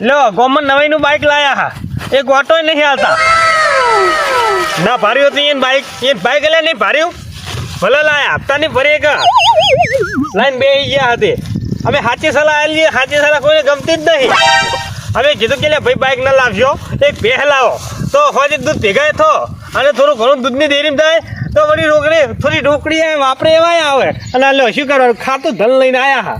લો, ગોમન નવાઈ નું બાઇક લાયા હા. એક ઓટો નહીં આવતા ના, ભાર્યું હતું એને બાઇક એ બાઇક એટલે નહીં ભાર્યું. ભલે લાયા હપ્તા નહીં ભરી એક. લાઈન બે ગયા હતી અમે સાચી સલાહ આલી સાચી સલાહ કોઈને ગમતી જ નહીં. અમે કીધું કે ભાઈ બાઇક ના લાવશો એક બે લાવો તો હોજે દૂધ ભેગા થો અને થોડું ઘણું દૂધની ડેરીમાં થાય તો વળી રોકડી, થોડી રોકડી એમ વાપરે એવાય આવે. અને આ લો, શું કરવાનું? ખાતું ધન લઈને આયા હા.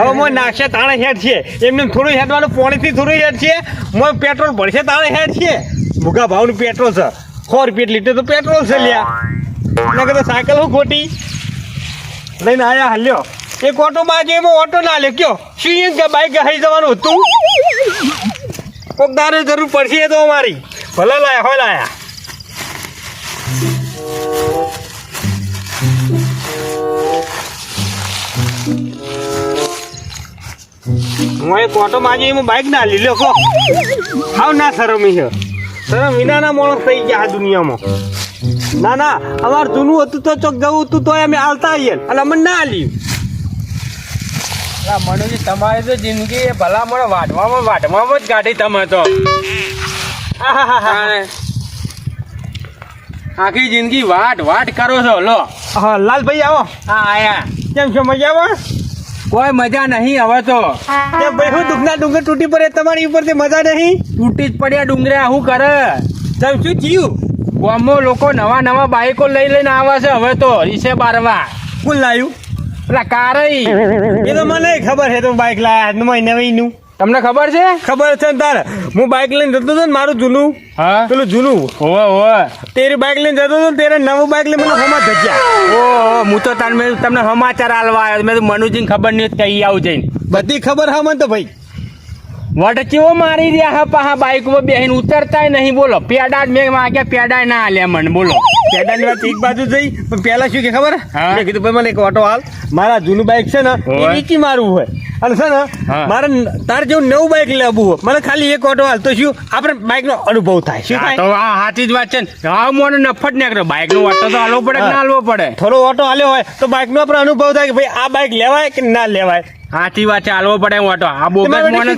હવે મોય નાખશે, તાણે હેડ છે. એમને થોડું હેડવાનું, પોણીથી થોડું હેડ છે. મોય પેટ્રોલ ભરશે, તાણે હેડ છે. ભૂગા ભાવનું પેટ્રોલ છે. સો રૂપિયા લીટર તો પેટ્રોલ છે લ્યા. એના કહેતો સાયકલ હું ખોટી? લઈને આયા હાલ્યો એક ઓટો માં એમાં ઓટો ના લે કયો? શું બાઈક હાઈ જવાનું હતું? કોક દારે જરૂર પડશે તો અમારી. ભલે લાયા હોય લાયા હું એક ઓટો માજી એમાં બાઈક ના લીધો કો હાવ ના શરમી છે. શરમ વિનાના માણસ થઈ ગયા આ દુનિયામાં. ના ના, અમાર જૂનું હતું તો ચોક જવું હતું તો અમે હાલતા આવીએ. અને અમને ના હાલ્યું મનુજી, તમારી તો જિંદગી ભલા મને વાટવામાં વાટવામાં જ કાઢી તમે તો. આખી જિંદગી વાટ વાટ કરો છો લો. હા લાલભાઈ આવો. હા આયા. કેમ છો મજામાં? કોઈ મજા નહીં હવે તો. ભાઈ હું દુઃખના ડુંગર તૂટી પડે તમારી ઉપરથી મજા નહીં? તૂટી જ પડ્યા ડુંગરા શું કરે? તમ શું થયું? ગામો લોકો નવા નવા બાઈકો લઈ લઈને આવે છે હવે તો રીસે બારવા. કોણ લાવ્યું પેલા કારઈ. એ તો મને ખબર છે તો બાઇક લાયા નવી નવાઈનું. તમને ખબર છે? ખબર છે ને તારે? હું બાઇક લઈને જતો હતો ને મારું જૂનું. હા? પેલું જૂનું. ઓવે ઓવે તેરી બાઇક લઈને જતો હતો ને તેરે નવું બાઇક લઈને મને હોમાં ધક્યા ઓ હું તો તને મેં તમને સમાચાર આલવા આવ્યો. મેં મનુજીને ખબર નહીં કહી આવું જઈને. બધી ખબર હા મને તો ભાઈ. વટ ચેવો મારી રહ્યા હા પાહા બાઈક ઉપર બેહીને ઉતરતાય નહીં. બોલો પેડા મેં માગ્યા પેડા ના આલ્યા મને બોલો. પેડાની વાત એક બાજુ જઈ પણ પેલા શું કે ખબર. મેં કીધું ભાઈ મને એક ઓટો હાલ મારા જૂનું બાઇક છે ને એ હોવે. વીકી મારવું હોય? અને છે ને? મારે તાર જેવું નવું બાઇક લેવું મને ખાલી એક ઓટો હાલ તો શું? આપણે બાઇક નો અનુભવ થાય. શું થાય? તો આ સાચી જ વાત છે ને. હા મને નફટ નીકળ્યો બાઇક નો વાટો તો હાલવો પડે ના હાલવો પડે? થોડો ઓટો હાલ્યો હોય તો બાઇક નો આપણે અનુભવ થાય કે ભાઈ આ બાઇક લેવાય કે ના લેવાય? સાચી વાત છે. હાલવો પડે ઓટો આ બોગસ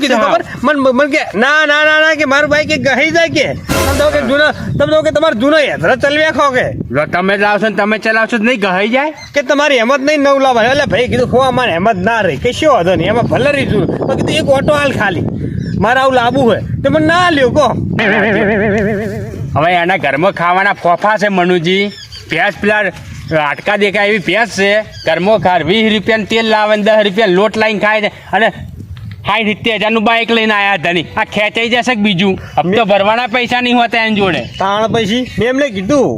કીધું? મન મન કે ના ના ના ના કે મારું બાઈક એ ગહી જાય કે? તમે તો કે જૂનો તમે તો કે તમારો જૂનો હેદરો ચલવ્યા ખો કે? તમે લાવશો ને તમે ચલાવશો નહીં ગહાઈ જાય? કે તમારી હેમત નહીં નવ લાવવા એટલે ભાઈ કીધું ખો અમારે હેમત ના રહી. કે શું વાંધો નહીં. એમાં ભલે જૂનું તો કીધું, એક ઓટો હાલ ખાલી. મારે આવું લાવવું હોય. તો મને ના લ્યો કહો. હવે એના ઘરમાં ખાવાના ફોફા છે, મનુજી. પ્યાસ પેલા હાટકા દેખાય એવી પ્યાસ છે. ઘરમાં ખાર વીસ રૂપિયાનું તેલ લાવે દસ રૂપિયા લોટ લાવીને ખાય છે. અને સાઠ સિત્તેર હજારનું બાઇક લઈને આયા ધની આ ખેંચાઈ જશે બીજું? હપ્તો ભરવાના પૈસા નહીં હોતા એની જોડે. તાણ પૈસી મેં એમને કીધું.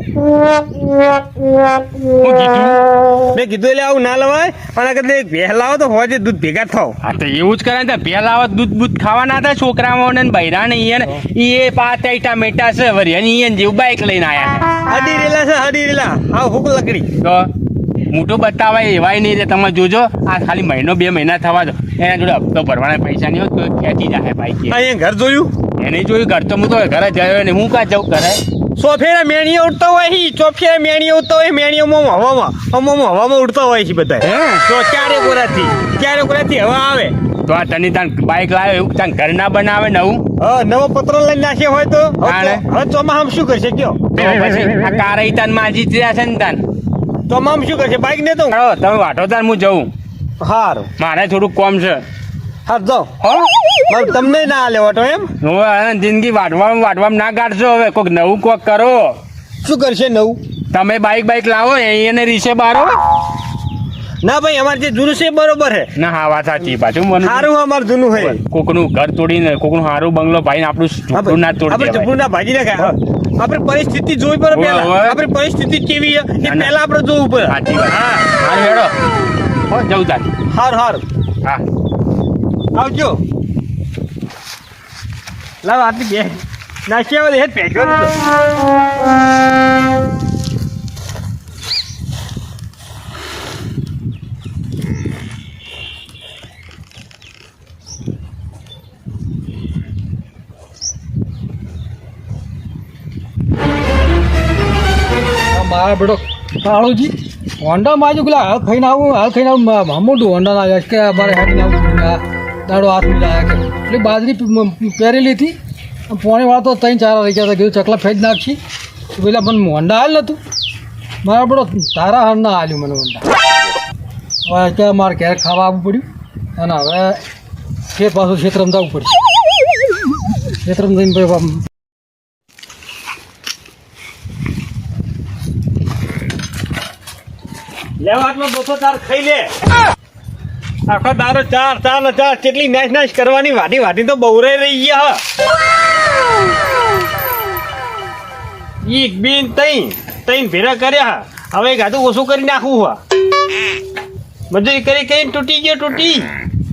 મેં કીધું એટલે આવું ના લવાય અને કદાચ એક ભેહ લાવો તો હોજે દૂધ ભેગા થાવ. હા તો એવું જ કરે ને પહેલા દૂધ બૂધ ખાવાના હતા છોકરાઓને ને ઈ ને ઈ પાતા ટામેટા છે વરી અને ઈ જેવું બાઇક લઈને આયા. હડી રેલા છે હડી રેલા હા હુક લકડી. તો મોટું બતાવાય એવાય નહીં રે તમે જોજો. આ ખાલી મહિનો બે મહિના થવા દો. એના જોડે હપ્તો ભરવાના પૈસા નહીં હોય તો ખેંચી જાય અહીંયા ઘર જોયું? એને જોયું? ઘર તો હું તો ઘરે જયો ને હું કાં જવું ઘરે? સોફેરા મેણીએ ઉડતા હોય હી ચોફેરા મેણીઓ ઉડતા હોય મેણીઓમાં હવામાં હવામાં હવામાં ઉડતા હોય છે બધા? તો ક્યારે કોરાથી ક્યારે કોરાથી હવા આવે? તો આ તને તાન બાઈક લાવે એવું તાન ઘર ના બનાવે નવું? હા નવો પત્રો લઈને નાખ્યો હોય તો? હવે? તો- શું કરશે કયો? પછી આ કારઈ તાન માજી રહ્યા છે ને તાન? ચોમાહામાં શું કરશે? બાઈક ને તો તમે વાટો તાન હું જઉં. હારું. મારે થોડુંક કોમ છે. હા જો. હો? તમને ના લેવો તો એમ. હવે જિંદગી વાટવામાં વાટવામાં ના કાઢશો હવે. કોઈક નવું કોક કરો. શું કરશે નવું? તમે બાઈક બાઈક લાવો એને રીસે બારો. ના ભાઈ અમારે જે જૂનું છે બરોબર છે. ના હા વાત સાચી પાછું મને સારું અમારું જૂનું છે. કોકનું ઘર તોડીને કોકનું સારું બંગલો ભાઈને આપણું ઝૂંપડું ના તોડી આપણે. ઝૂંપડું ના ભાજી ના ખાય આપણે પરિસ્થિતિ જોવી પડે પહેલા. આપણી પરિસ્થિતિ કેવી એ. પહેલા આપણે જોવું પડે. સાચી વાત. હા હેડો. હો જવું તાન હારું હારું. હા. આવજો. લાવ આટલી બે. નાખ્યા વાળી હેઠ ભેગો મારા બેટો કાળુજી. હોન્ડા માં પેલા હાલ ખાઈને આવું હાલ ખાઈને આવું મોટું હોન્ડા ના કે અમારે હેડ આવું દાડો હાથ મિલાયા કે એટલે બાજરી પહેરેલી હતી. અને પોણી વાળા તો ત્રણ ચાર રહી ગયા હતા, કીધું ચકલા ફેજ નાખી પેલા મને હોન્ડા હાલ નતું મારા બડો તારા હાર ના હાલ્યું મને હોન્ડા. હવે અત્યારે મારે ઘેર ખાવા આવવું પડ્યું. અને હવે ફેર પાછું ક્ષેત્રમાં જવું પડ્યું ક્ષેત્રમાં જઈને આમ લેવા આટલો બસો તાર ખાઈ લે. આખો દારો ચાર ચાર ચાર કેટલી નાશ નાશ કરવાની વાટી વાટી તો બહુ રહી ગયા. એક બિન તઈ તઈ ભેરા કર્યા. હવે ગાધું ઓછું કરી નાખવું હા મજૂરી કરી કઈ તૂટી ગયો, તૂટી.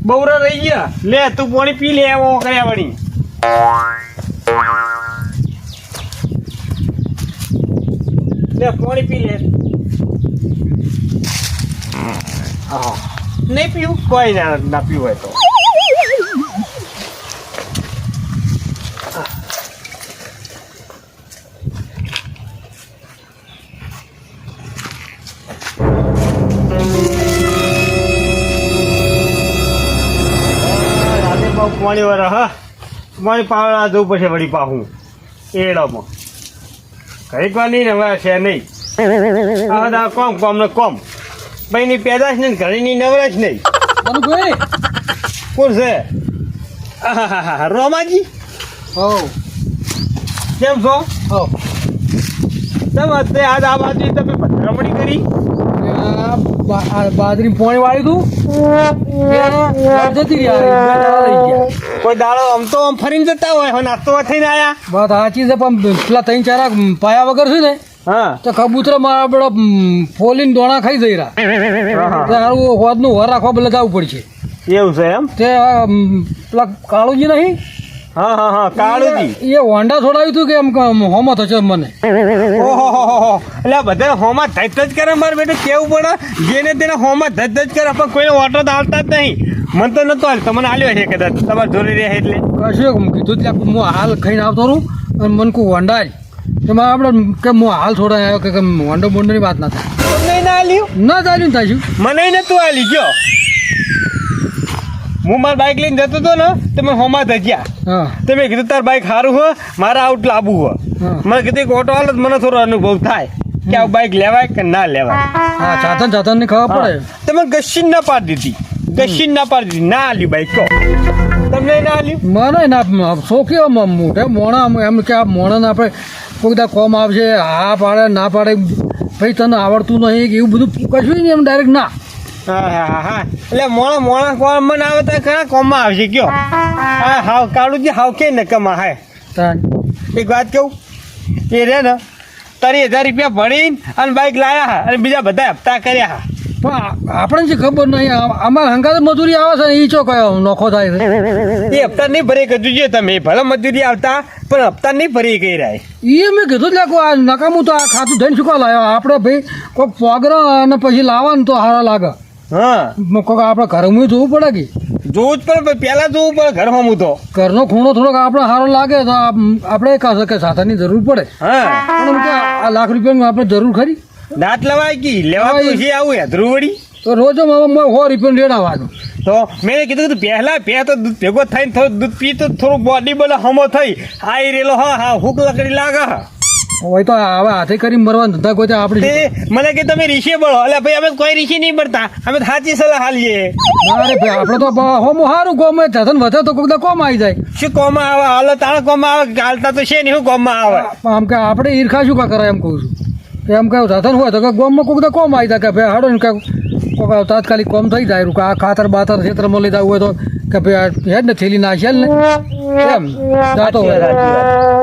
બહુરા રહી ગયા. લે, તું પાણી પી લે એવો કર્યા વળી લે, પાણી પી લે. નહીં પીવું? કોઈ ના ના પીવું હોય તો. પાણી વાર હા. પાણી પાવડા જવું પડશે વળી પાહું. એડામાં. કંઈક વાર નહીં હવે છે નહીં. આ કોમ કોમ ને કોમ. ભાઈની પેદાશ ને ઘણીની નવરાશ નહીં. કોણ છે? રોમાજી? હો. કેમ છો? હો. તમે અત્યારે આજ આ બાજુ તમે રમણી કરી? આ બાજરી પોણી વાળી તું? જતી રહી આ બે દાડા રહી ગયા. કોઈ દાડો આમ તો આમ ફરીને જતા હોય નાસ્તો થઈને આયા. બસ સાચી છે પણ પેલા ત્રણ ચાર પાયા વગર શું ને? હા. તો કબૂતર મારા બધો ફોલીને દોણા ખાઈ જઈ રહ્યા. તે હારું હોદનું વર રાખવા બદલે જવું પડશે. એવું છે એમ? તે પેલા કાળુજી નહીં? હા હા હા કાળુજી. એ હોન્ડા છોડાવ્યું હતું કે એમ કે હોમો થશે મને? ઓહો એટલે બધા હોમાં ધજ ધજ કરે મારે બેટું કેવું પડે? જેને તેને હોમાં ધજ ધજ કરે પણ કોઈને તો આવતા જ નહીં. મન તો નતો હાલ તમને હાલ્યો છે કદાચ. તમારે જોરી રહે એટલે. કશું કીધું ત્યાં હું હાલ ખાઈને આવતો રહું અને મને કોઈ હોન્ડા એમાં આપણે કે હું હાલ છોડાય આવ્યો કે વાંડો હોન્ડો ની વાત ના થાય. નહીં ના હાલ્યું ના ચાલ્યું ને થાય મને નતું હાલી ગયો હું મારી બાઇક લઈને જતો હતો ને તમે હોમાં ધજ્યા. હા. કીધું તાર બાઇક સારું હો મારે આઉટ લાવવું હો. મને કીધું કે ઓટો હાલ મને થોડો અનુભવ થાય કે આ બાઇક લેવાય કે ના લેવાય. હા ચાતન ચાતનની ખબર પડે. તમે ગશીન ના પાડી દીધી. ગશીન ના પાડી દીધી. ના હાલ્યું બાઇક કહો તમને ના હાલ્યું મને ના શોખી મોઢે મોણા એમ કે આ મોણાને આપણે કોઈ દા કોમ આવશે હા પાડે ના પાડે ભાઈ તને આવડતું નહીં કે એવું બધું કશું નહીં એમ ડાયરેક્ટ ના. હા હા હા હા. એટલે મોણા મોણા કોમ મને આવે તો ઘણા કોમમાં આવશે કયો? હા હાવ કાળુજી હાવ કે નકમા તાન. એક વાત કહું એ રે ને તારી હજાર રૂપિયા ભણીને અને બાઇક લાયા હા અને બીજા બધા હપ્તા કર્યા હા. પણ આ- આપણને જે ખબર નહીં અમારે હંગાત મજૂરી આવે છે ને એ ચો કયો નોખો થાય છે. એ હપ્તા નહીં ભરી કજુ જો તમે. ભલે મજૂરી આવતા પણ હપ્તા નહીં ભરી ગઈ રાય. એ મેં કીધું લાગુ આ નકામું તો આ ખાતું ધન શું લાવ્યો આપણે ભાઈ કોઈક પોગરા અને પછી લાવવાનું તો સારા લાગે. હા. કોઈક આપણે ઘરમાં જોવું પડે કે? જોવું જ પડે પહેલા જોવું પડે ઘરમાં તો. ઘરનો ખૂણો થોડોક આપણે સારો લાગે તો આપણે કહે કે સાધનની જરૂર પડે. હા. પણ આ લાખ રૂપિયાની આપણે જરૂર ખરી? દાંત લવાય કી? લેવા તો છે આવું હેધરું વળી તો રોજો મામા હો રૂપિયા રેડાવાનું તો મેં કીધું કે પહેલા પે તો દૂધ ભેગો થઈને થોડું દૂધ પી તો થોડું બોડી બોલે હમો થઈ. હા એ રેલો હા હા હુક લકડી લાગે. હોય તો હવે હાથે કરી મરવાનું ધંધા કોઈ આપણે મને કે તમે રીશે બળો. એટલે ભાઈ અમે કોઈ રીશે નહીં મળતા અમે સાચી સલાહ હાલીએ. અરે ભાઈ આપણે તો હોમ સારું કોમ ધન વધે તો કોઈક દા કોમ આવી જાય. શું કોમ આવે? હાલ તાણે કોમ આવે? ગાલતા તો છે નહીં શું કોમાં આવે? આમ કે આપણે ઈર્ખા શું કા કરે એમ કહું છું. એમ કહ્યું થતા હોય તો કે ગોમમાં કોક કોમ આવી જાય કે ભાઈ હાડો ને કે કોઈક તાત્કાલિક કોમ થઈ જાય. કે આ ખાતર બાતર ક્ષેત્રમાં લીધા હોય તો કે ભાઈ હેડ ને થેલી નાખે ને? એમ જાતો હોય.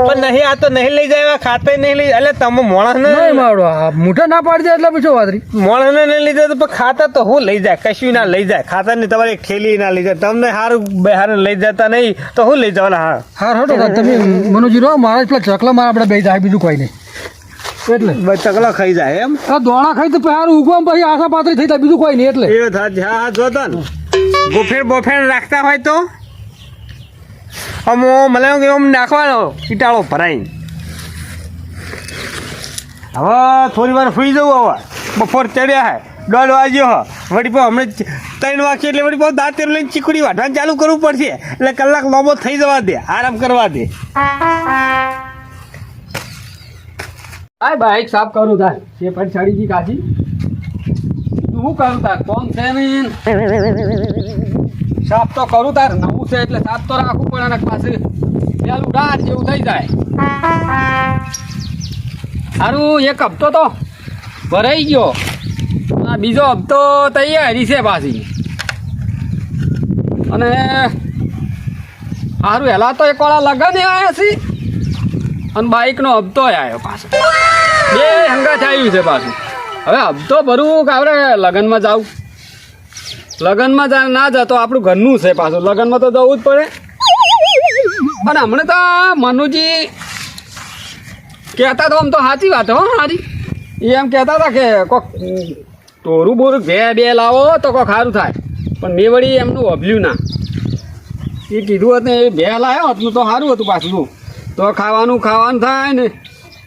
પણ નહીં આ તો નહીં લઈ જાય ખાતે નહીં લઈ એટલે તમે માણસ નહીં ને મારો આ મૂઠા ના પાડી દે એટલે પૂછો વાતરી મોણસ ને નહીં લઈ જાય તો ખાતર તો હું લઈ જાય કશું ના લઈ જાય. ખાતરની તમારી એક થેલી ના લઈ જાય. તમને સારું બહાર લઈ જતા નહીં તો હું લઈ જવાના હા. હાર હટો તમે મનોજી રહો મારા પેલા ચકલા મારા આપણે બે જાય બીજું કોઈ નહીં. એટલે. ચકલા ખાઈ જાય એમ? દોણા ખાઈ તો હાર ઉગવા પછી આશા પાત્રી થઈ જાય બીજું કોઈ નહીં એટલે. એ થાય હા હા જોતા ને બોફેર બોફેર રાખતા હોય તો? આમ મને એમ નાખવાનો ઈટાળો ભરાઈ હવે થોડી વાર સુઈ જવું હવે. બપોર ચડ્યા હે. દોઢ વાગ્યો હ. વળી પણ હમણાં ત્રણ વાગશે એટલે વળી પણ દાંત લઈને ચીકડી વાઢવાનું ચાલુ કરવું પડશે. એટલે કલાક લાંબો થઈ જવા દે. આરામ કરવા દે. આ બાઈક સાફ કરું તાર એ પણ ગઈ કાચી. શું કરું તાર? કોણ છે સાફ તો કરું તાર. નવું છે એટલે સાફ તો રાખવું પડે એના પાસે પેલું ડાટ જેવું થઈ જાય. સારું એક હપ્તો તો ભરાઈ ગયો. બીજો હપ્તો તૈયારી છે પાછી. અને સારું હેલા તો એક વાળા લગન આવ્યા છે. અને બાઇકનો હપ્તો આવ્યો પાછો. બે હંગાથ આવ્યું છે પાછું. હવે હપ્તો ભરવું કે આપણે લગ્નમાં જાવું? લગ્નમાં જા ના જતો આપણું ઘરનું છે પાછું. લગ્નમાં તો જવું જ પડે. અને હમણાં તો મનુજી કહેતા તો આમ તો સાચી વાત હો મારી એ એમ કહેતા હતા કે કોક ટોરું બોરું બે બે લાવો તો કોક સારું થાય. પણ મેં વળી એમનું અભલ્યું ના. એ કીધું હતું એ બે લાવ્યો હતું તો સારું હતું પાછું તું ખાવાનું ખાવાનું થાય ને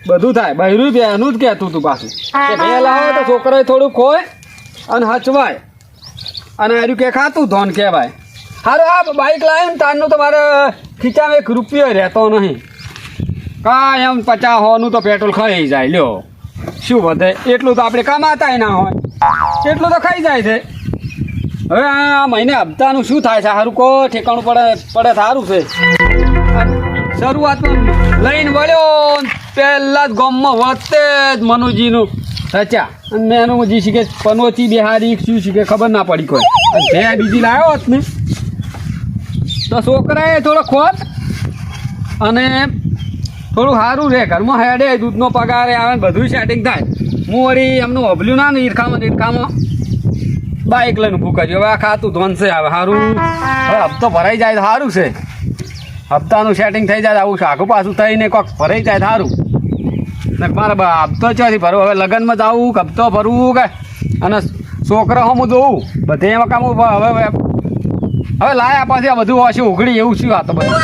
બધું થાય. બહેરું જ એનું જ કહેતું હતું પાછું. કે બે લાવો તો છોકરાએ થોડું ખોય અને હચવાય. અને એનું કે ખાતું ધોન કહેવાય. હારું આ બાઇક લાવીને ને તારનું તો મારે ખીચામાં એક રૂપિયો રહેતો નહીં. કાંઈ એમ પચાસ હોનું તો પેટ્રોલ ખાઈ જાય લ્યો. શું વધે? એટલું તો આપણે કમાતાય ના હોય. એટલું તો ખાઈ જાય છે. હવે આ મહિને હપ્તાનું શું થાય છે? સારું કો ઠેકાણું પડે પડે સારું છે. શરૂઆતમાં લઈને વળ્યો પહેલા જ ગામમાં વળતે જ મનુજીનું રચ્યા. અને મેં એનું જી શીખે પનોતી બિહારી, શું શીખે ખબર ના પડી કોઈ. મેં બીજી લાવ્યો હોત ને, તો છોકરાએ થોડો ખોટ અને થોડું સારું રહે ઘરમાં હેડે, દૂધનો પગાર આવે બધું સેટિંગ થાય. હું વળી એમનું અભલ્યું ના ને ઈરખામાં ઈરખામાં. બાઇક લઈને કર્યું. હવે આ ખાતું ધોનશે આવે. સારું હપ્તો ભરાઈ જાય સારું છે. હપ્તાનું સેટિંગ થઈ જાય, આવું આખું પાછું થઈને કોક ભરાઈ જાય સારું ને મારે હપ્તો ચોથી ભરવું હવે લગ્નમાં જવું હપ્તો ભરવું કે? અને છોકરા હું જોઉં, બધે એમાં કામ હવે હવે લાયા પાછી, આ બધું હશે ઉઘડી, એવું શું આ તો બધું?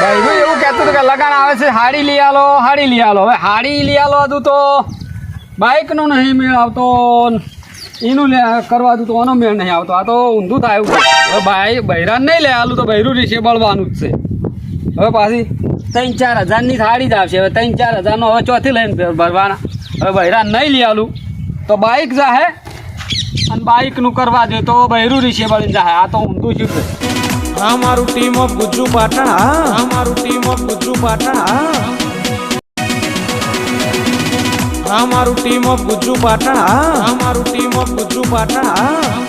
ભાઈ એવું કહેતું હતું કે લગાન આવે છે, હાડી લઈ આલો, હાડી લઈ આલો. હવે હાડી લઈ આલો હતું તો. બાઇકનું નહીં મેળ આવતો, એનું લે કરવા હતું તો એનો મેળ નહીં આવતો. આ તો ઊંધું થાય એવું બાઈ બૈરાન નહીં લે, આલું તો બૈરું રીશે બળવાનું જ છે. હવે પાછી ત્રણ ચાર હજારની થાળી જ આવશે. હવે ત્રણ ચાર હજારનો હવે ચોથી લઈને ભરવાના. હવે બૈરાન નહીં લઈ આલું. તો બાઇક જાહે. અને બાઇકનું કરવા દે તો બૈરું રીશે બળીને જાહે. આ તો ઊંધું છું મારું ટીમ ઓફ ગુજ્જુ પાટણ મારું ટીમ ઓફ ગુજ્જુ પાટણ મારું ટીમ ઓફ ગુજ્જુ પાટણ અમારું મારું ટીમ ઓફ ગુજ્જુ પાટણ